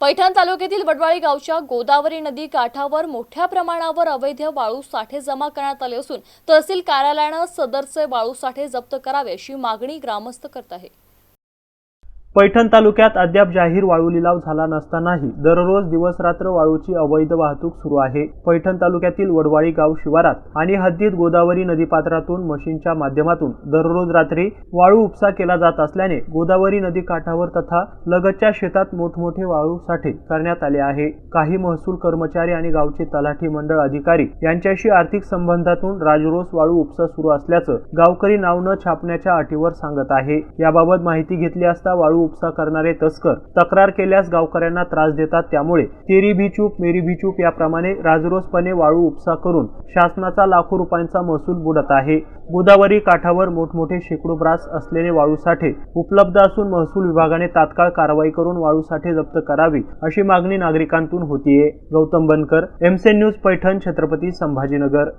पैठण तालुक्यातील वडवाळी गावच्या गोदावरी नदी काठावर मोठ्या प्रमाणावर अवैध वाळू साठे जमा करण्यात आले असून तहसील कार्यालयानं सदरचे वाळू साठे जप्त करावे अशी मागणी ग्रामस्थ करत आहे पैठण तालुक्यात अद्याप जाहीर वाळू लिलाव झाला नसतानाही दररोज दिवस रात्र वाळूची अवैध वाहतूक सुरू आहे. पैठण तालुक्यातील वडवाळी गाव शिवारात आणि हद्दीत गोदावरी नदीपात्रातून मशीनच्या माध्यमातून दररोज रात्री वाळू उपसा केला जात असल्याने गोदावरी नदी काठावर तथा लगतच्या शेतात मोठमोठे वाळू साठे करण्यात आले आहे. काही महसूल कर्मचारी आणि गावचे तलाठी मंडळ अधिकारी यांच्याशी आर्थिक संबंधातून राजरोस वाळू उपसा सुरू असल्याचं गावकरी नाव न छापण्याच्या अटीवर सांगत आहे. याबाबत माहिती घेतली असता वाळू दारू उपसा करणारे तस्कर तक्रार केल्यास गावकऱ्यांना त्रास देतात. त्यामुळे तेरी भी चूप मेरी भी चूप याप्रमाणे राजरोसपणे वाळू उपसा करून शासनाचा लाखो रुपयांचा महसूल बुडत आहे. गोदावरी काठावर मोठमोठे शेकडो ब्रास असलेले वाळू साठे उपलब्ध असून महसूल विभागाने तात्काळ कारवाई करून वाळू साठे जप्त करावी अशी मागणी नागरिकांतून होतीये. गौतम बनकर एमसेन न्यूज पैठण छत्रपती संभाजीनगर.